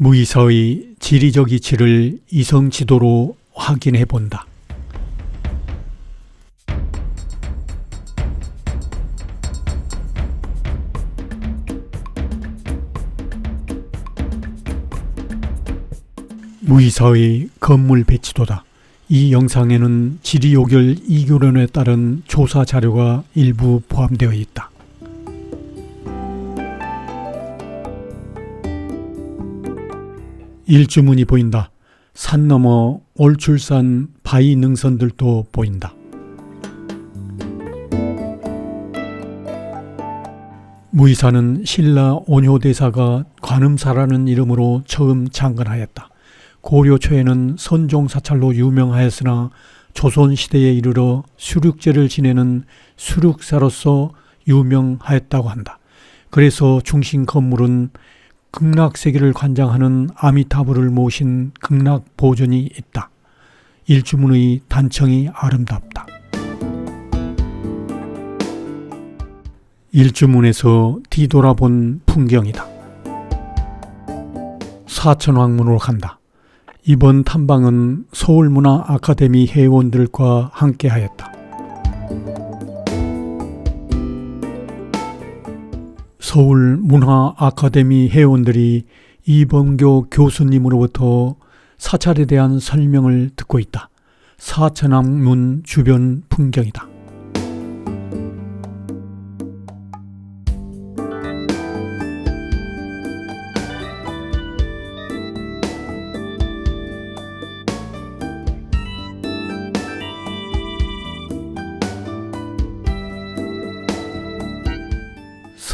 무이사의 지리적 이치를 이성 지도로 확인해 본다. 무이사의 건물 배치도다. 이 영상에는 지리요결 이교론에 따른 조사 자료가 일부 포함되어 있다. 일주문이 보인다. 산 너머 올출산 바위 능선들도 보인다. 무이사는 신라 온효대사가 관음사라는 이름으로 처음 창건하였다. 고려 초에는 선종 사찰로 유명하였으나 조선 시대에 이르러 수륙제를 지내는 수륙사로서 유명하였다고 한다. 그래서 중심 건물은 극락 세계를 관장하는 아미타부를 모신 극락 보존이 있다. 일주문의 단청이 아름답다. 일주문에서 뒤돌아본 풍경이다. 사천왕문으로 간다. 이번 탐방은 서울문화 아카데미 회원들과 함께하였다. 서울 문화 아카데미 회원들이 이범교 교수님으로부터 사찰에 대한 설명을 듣고 있다. 사천왕문 주변 풍경이다.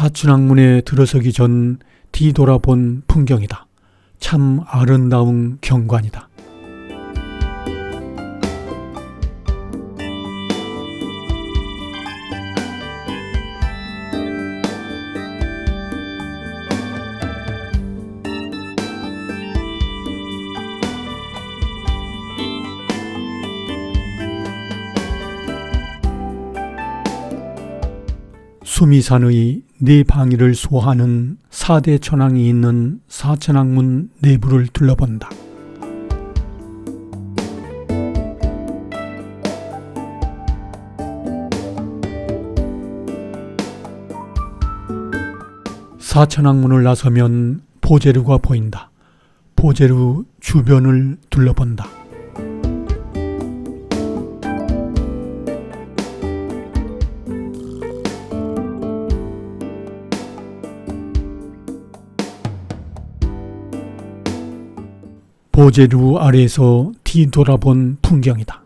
사춘왕문에 들어서기 전 뒤돌아본 풍경이다. 참 아름다운 경관이다. 수미산의 네 방위를 소화하는 사대 천왕이 있는 사천왕문 내부를 둘러본다. 사천왕문을 나서면 보제루가 보인다. 보제루 주변을 둘러본다. 보제루 아래에서 뒤돌아본 풍경이다.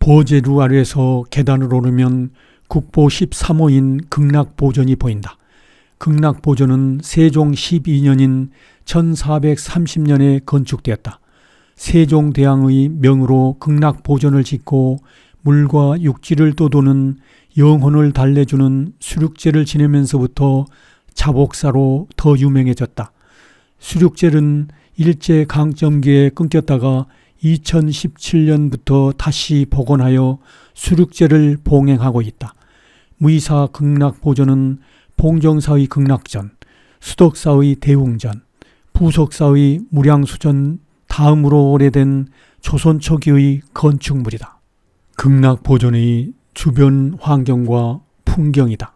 보제루 아래에서 계단을 오르면 국보 13호인 극락보전이 보인다. 극락보전은 세종 12년인 1430년에 건축되었다. 세종대왕의 명으로 극락보전을 짓고 물과 육지를 떠도는 영혼을 달래주는 수륙제를 지내면서부터 자복사로 더 유명해졌다. 수륙젤은 일제 강점기에 끊겼다가 2017년부터 다시 복원하여 수륙제를 봉행하고 있다. 무이사 극락보전은 봉정사의 극락전, 수덕사의 대웅전, 부석사의 무량수전 다음으로 오래된 조선 초기의 건축물이다. 극락보전의 주변 환경과 풍경이다.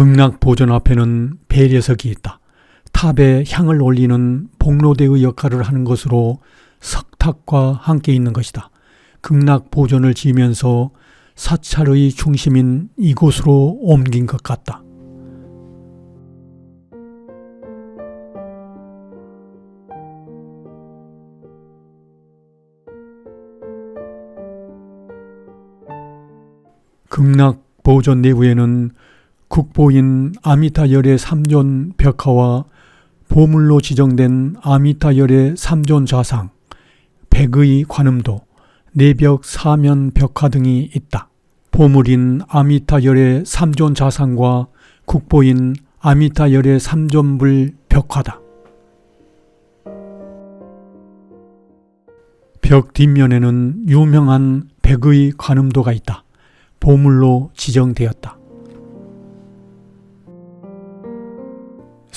극락 보존 앞에는 배례석이 있다. 탑에 향을 올리는 복로대의 역할을 하는 것으로 석탑과 함께 있는 것이다. 극락 보존을 지으면서 사찰의 중심인 이곳으로 옮긴 것 같다. 극락 보존 내부에는 국보인 아미타열의 삼존 벽화와 보물로 지정된 아미타열의 삼존 좌상, 백의 관음도, 내벽 사면 벽화 등이 있다. 보물인 아미타열의 삼존 좌상과 국보인 아미타열의 삼존불 벽화다. 벽 뒷면에는 유명한 백의 관음도가 있다. 보물로 지정되었다.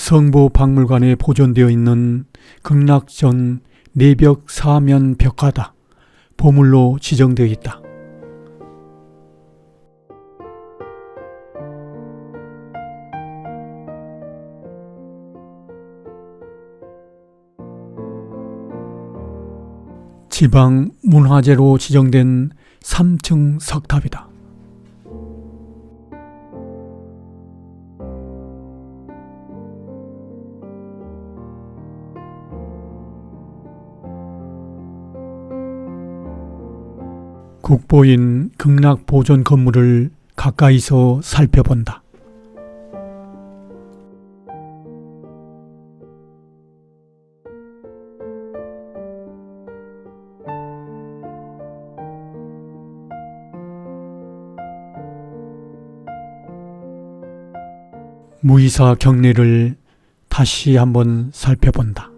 성보 박물관에 보존되어 있는 극락전 내벽 사면 벽화다. 보물로 지정되어 있다. 지방 문화재로 지정된 3층 석탑이다. 국보인 극락 보존 건물을 가까이서 살펴본다. 무이사 경례를 다시 한번 살펴본다.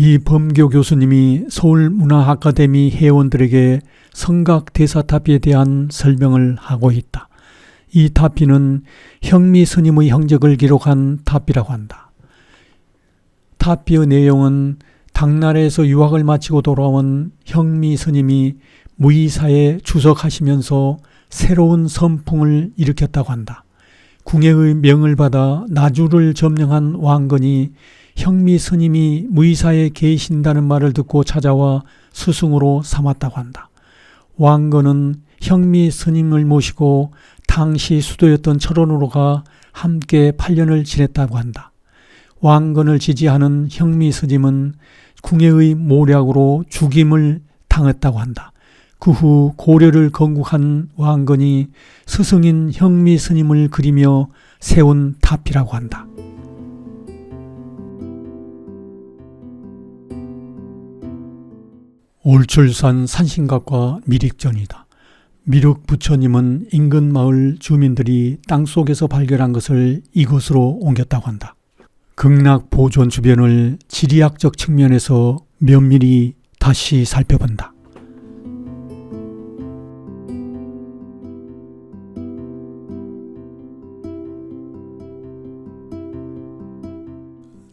이 범교 교수님이 서울문화아카데미 회원들에게 성각 대사탑에 대한 설명을 하고 있다. 이 타피는 형미 스님의 형적을 기록한 타피라고 한다. 타피의 내용은 당나라에서 유학을 마치고 돌아온 형미 스님이 무이사에 주석하시면서 새로운 선풍을 일으켰다고 한다. 궁예의 명을 받아 나주를 점령한 왕건이 형미 스님이 무이사에 계신다는 말을 듣고 찾아와 스승으로 삼았다고 한다. 왕건은 형미 스님을 모시고 당시 수도였던 철원으로가 함께 8년을 지냈다고 한다. 왕건을 지지하는 형미 스님은 궁예의 모략으로 죽임을 당했다고 한다. 그 후 고려를 건국한 왕건이 스승인 형미 스님을 그리며 세운 탑이라고 한다. 올출산 산신각과 미륵전이다. 미륵 부처님은 인근 마을 주민들이 땅 속에서 발견한 것을 이곳으로 옮겼다고 한다. 극락 보존 주변을 지리학적 측면에서 면밀히 다시 살펴본다.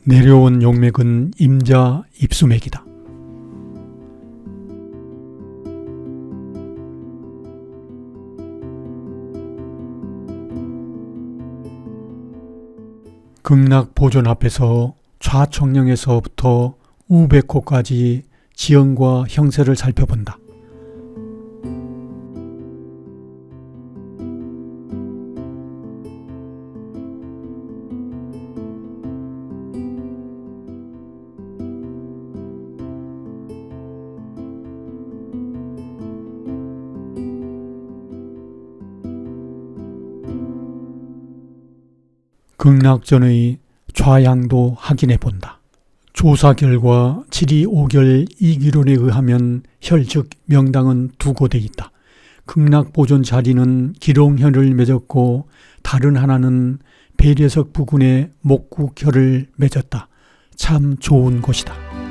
내려온 용맥은 임자 입수맥이다. 극락 보존 앞에서 좌청령에서부터 우백호까지 지형과 형세를 살펴본다. 극락전의 좌양도 확인해 본다. 조사 결과 지리 5결 이기론에 의하면 혈즉 명당은 두 곳에 있다. 극락 보존 자리는 기롱혈을 맺었고 다른 하나는 배려석 부근에 목국혈을 맺었다. 참 좋은 곳이다.